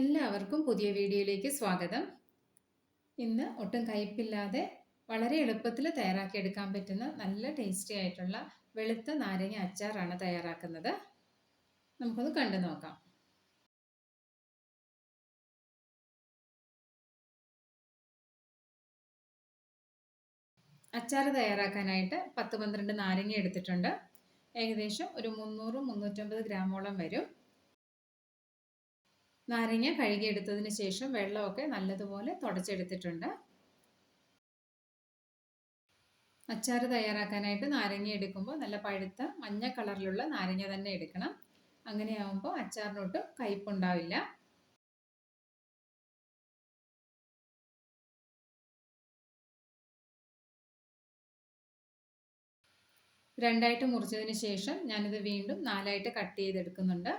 എല്ലാവർക്കും പുതിയ വീഡിയോയിലേക്ക് സ്വാഗതം. ഇന്ന് ഒട്ടും കയ്പില്ലാതെ വളരെ എളുപ്പത്തിൽ തയ്യാറാക്കിയെടുക്കാൻ പറ്റുന്ന നല്ല ടേസ്റ്റി ആയിട്ടുള്ള വെളുത്ത നാരങ്ങ അച്ചാറാണ് തയ്യാറാക്കുന്നത്. നമുക്കത് കണ്ടു നോക്കാം. അച്ചാർ തയ്യാറാക്കാനായിട്ട് പത്ത് പന്ത്രണ്ട് നാരങ്ങ എടുത്തിട്ടുണ്ട്. ഏകദേശം ഒരു മുന്നൂറ് മുന്നൂറ്റമ്പത് ഗ്രാമോളം വരും. നാരങ്ങ കഴുകിയെടുത്തതിന് ശേഷം വെള്ളമൊക്കെ നല്ലതുപോലെ തുടച്ചെടുത്തിട്ടുണ്ട്. അച്ചാർ തയ്യാറാക്കാനായിട്ട് നാരങ്ങ എടുക്കുമ്പോൾ നല്ല പഴുത്ത മഞ്ഞ കളറിലുള്ള നാരങ്ങ തന്നെ എടുക്കണം. അങ്ങനെയാവുമ്പോൾ അച്ചാറിനോട്ട് കയ്പുണ്ടാവില്ല രണ്ടായിട്ട് മുറിച്ചതിന് ശേഷം ഞാനിത് വീണ്ടും നാലായിട്ട് കട്ട് ചെയ്തെടുക്കുന്നുണ്ട്.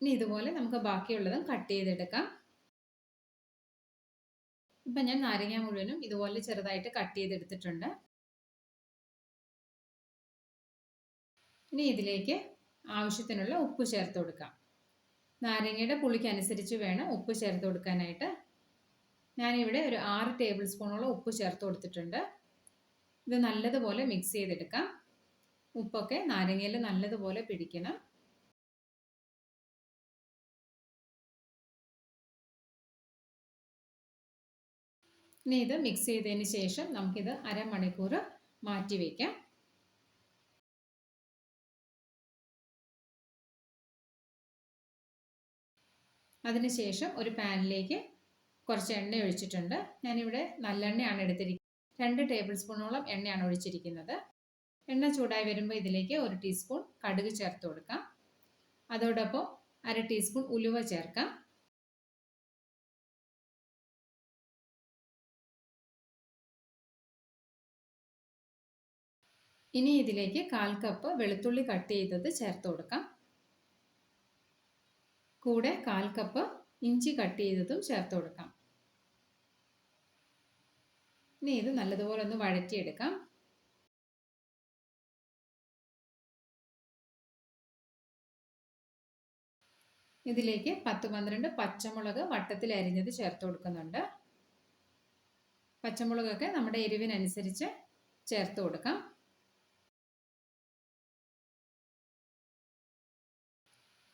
ഇനി ഇതുപോലെ നമുക്ക് ബാക്കിയുള്ളതും കട്ട് ചെയ്തെടുക്കാം. ഇപ്പം ഞാൻ നാരങ്ങ മുഴുവനും ഇതുപോലെ ചെറുതായിട്ട് കട്ട് ചെയ്തെടുത്തിട്ടുണ്ട്. ഇനി ഇതിലേക്ക് ആവശ്യത്തിനുള്ള ഉപ്പ് ചേർത്ത് കൊടുക്കാം. നാരങ്ങയുടെ പുളിക്കനുസരിച്ച് വേണം ഉപ്പ് ചേർത്ത് കൊടുക്കാനായിട്ട്. ഞാനിവിടെ ഒരു ആറ് ടേബിൾ സ്പൂണോളം ഉപ്പ് ചേർത്ത് കൊടുത്തിട്ടുണ്ട്. ഇത് നല്ലതുപോലെ മിക്സ് ചെയ്തെടുക്കാം. ഉപ്പൊക്കെ നാരങ്ങയിൽ നല്ലതുപോലെ പിടിക്കണം. ഇനി ഇത് മിക്സ് ചെയ്തതിന് ശേഷം നമുക്കിത് അരമണിക്കൂർ മാറ്റി വയ്ക്കാം അതിനുശേഷം ഒരു പാനിലേക്ക് കുറച്ച് എണ്ണ ഒഴിച്ചിട്ടുണ്ട്. ഞാനിവിടെ നല്ലെണ്ണയാണ് എടുത്തിരിക്കുന്നത് രണ്ട് ടേബിൾ സ്പൂണോളം എണ്ണയാണ് ഒഴിച്ചിരിക്കുന്നത്. എണ്ണ ചൂടായി വരുമ്പോൾ ഇതിലേക്ക് ഒരു ടീസ്പൂൺ കടുക് ചേർത്ത് കൊടുക്കാം. അതോടൊപ്പം അര ടീസ്പൂൺ ഉലുവ ചേർക്കാം. ഇനി ഇതിലേക്ക് കാൽ കപ്പ് വെളുത്തുള്ളി കട്ട് ചെയ്തത് ചേർത്ത് കൊടുക്കാം. കൂടെ കാൽ കപ്പ് ഇഞ്ചി കട്ട് ചെയ്തതും ചേർത്ത് കൊടുക്കാം. ഇനി ഇത് നല്ലതുപോലെ ഒന്ന് വഴറ്റിയെടുക്കാം. ഇതിലേക്ക് പത്ത് പന്ത്രണ്ട് പച്ചമുളക് വട്ടത്തിൽ അരിഞ്ഞത് ചേർത്ത് കൊടുക്കുന്നുണ്ട്. പച്ചമുളകൊക്കെ നമ്മുടെ എരിവിനനുസരിച്ച് ചേർത്ത് കൊടുക്കാം.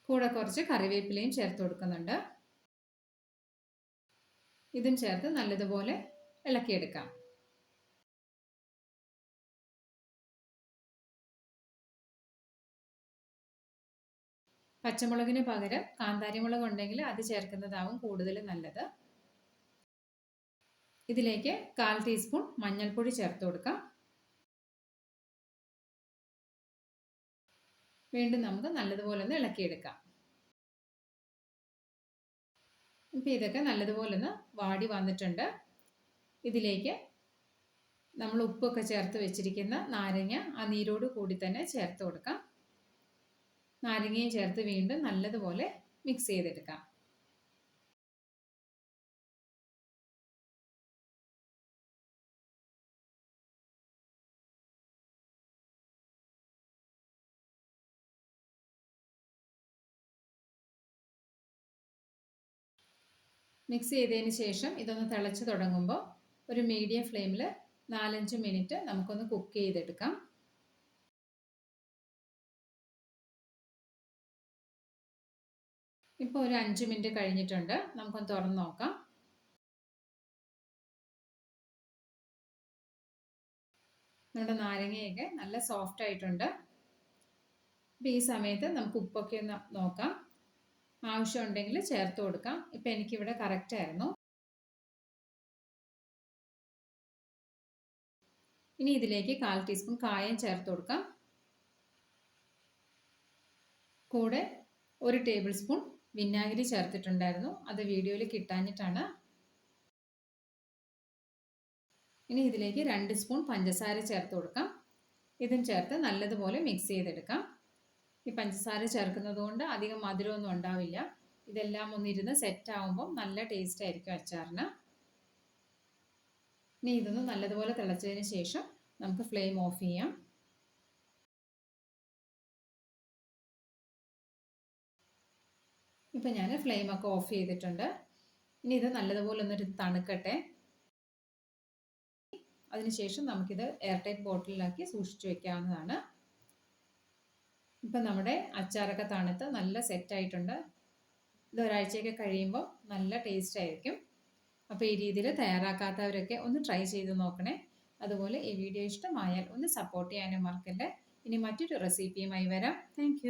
കൂടെ കുറച്ച് കറിവേപ്പിലയും ചേർത്ത് കൊടുക്കുന്നുണ്ട്. ഇതും ചേർത്ത് നല്ലതുപോലെ ഇളക്കിയെടുക്കാം. പച്ചമുളകിന് പകരം കാന്താരിമുളക് ഉണ്ടെങ്കിൽ അത് ചേർക്കുന്നതാവും കൂടുതൽ നല്ലത്. ഇതിലേക്ക് കാൽ ടീസ്പൂൺ മഞ്ഞൾപ്പൊടി ചേർത്ത് കൊടുക്കാം. വീണ്ടും നമുക്ക് നല്ലതുപോലെ ഒന്ന് ഇളക്കിയെടുക്കാം. ഇപ്പം ഇതൊക്കെ നല്ലതുപോലെ ഒന്ന് വാടി വന്നിട്ടുണ്ട്. ഇതിലേക്ക് നമ്മൾ ഉപ്പൊക്കെ ചേർത്ത് വെച്ചിരിക്കുന്ന നാരങ്ങ ആ നീരോട് കൂടി തന്നെ ചേർത്ത് കൊടുക്കാം. നാരങ്ങയും ചേർത്ത് വീണ്ടും നല്ലതുപോലെ മിക്സ് ചെയ്തെടുക്കാം. മിക്സ് ചെയ്തതിന് ശേഷം ഇതൊന്ന് തിളച്ച് തുടങ്ങുമ്പോൾ ഒരു മീഡിയം ഫ്ലെയിമിൽ നാലഞ്ച് മിനിറ്റ് നമുക്കൊന്ന് കുക്ക് ചെയ്തെടുക്കാം. ഇപ്പോൾ ഒരു അഞ്ച് മിനിറ്റ് കഴിഞ്ഞിട്ടുണ്ട്. നമുക്കൊന്ന് തുറന്ന് നോക്കാം. നമ്മുടെ നാരങ്ങയൊക്കെ നല്ല സോഫ്റ്റ് ആയിട്ടുണ്ട്. ഈ സമയത്ത് നമുക്ക് ഉപ്പൊക്കെ ഒന്ന് നോക്കാം. ആവശ്യമുണ്ടെങ്കിൽ ചേർത്ത് കൊടുക്കാം. ഇപ്പം എനിക്കിവിടെ കറക്റ്റ് ആയിരുന്നു. ഇനി ഇതിലേക്ക് കാൽ ടീസ്പൂൺ കായം ചേർത്ത് കൊടുക്കാം. കൂടെ ഒരു ടേബിൾ സ്പൂൺ വിനാഗിരി ചേർത്തിട്ടുണ്ടായിരുന്നു. അത് വീഡിയോയിൽ കിട്ടാഞ്ഞിട്ടാണ്. ഇനി ഇതിലേക്ക് രണ്ട് സ്പൂൺ പഞ്ചസാര ചേർത്ത് കൊടുക്കാം. ഇതും ചേർത്ത് നല്ലതുപോലെ മിക്സ് ചെയ്തെടുക്കാം. ഈ പഞ്ചസാര ചേർക്കുന്നത് കൊണ്ട് അധികം മധുരമൊന്നും ഉണ്ടാവില്ല. ഇതെല്ലാം ഒന്നിരുന്ന് ആകുമ്പം നല്ല ടേസ്റ്റ് ആയിരിക്കും അച്ചാറിന്. ഇനി ഇതൊന്ന് നല്ലതുപോലെ തിളച്ചതിന് ശേഷം നമുക്ക് ഫ്ലെയിം ഓഫ് ചെയ്യാം. ഇപ്പം ഞാൻ ഫ്ലെയിമൊക്കെ ഓഫ് ചെയ്തിട്ടുണ്ട്. ഇനി ഇത് നല്ലതുപോലെ ഒന്നൊരു തണുക്കട്ടെ. അതിനുശേഷം നമുക്കിത് എയർ ടൈറ്റ് ബോട്ടിലാക്കി സൂക്ഷിച്ചു വെക്കാവുന്നതാണ്. ഇപ്പം നമ്മുടെ അച്ചാറൊക്കെ തണുത്ത് നല്ല സെറ്റായിട്ടുണ്ട്. ഇത് ഒരാഴ്ചയൊക്കെ കഴിയുമ്പോൾ നല്ല ടേസ്റ്റ് ആയിരിക്കും. അപ്പോൾ ഈ രീതിയിൽ തയ്യാറാക്കാത്തവരൊക്കെ ഒന്ന് ട്രൈ ചെയ്ത് നോക്കണേ. അതുപോലെ ഈ വീഡിയോ ഇഷ്ടമായാൽ ഒന്ന് സപ്പോർട്ട് ചെയ്യാനും മറക്കല്ലേ. ഇനി മറ്റൊരു റെസിപ്പിയുമായി വരാം. താങ്ക്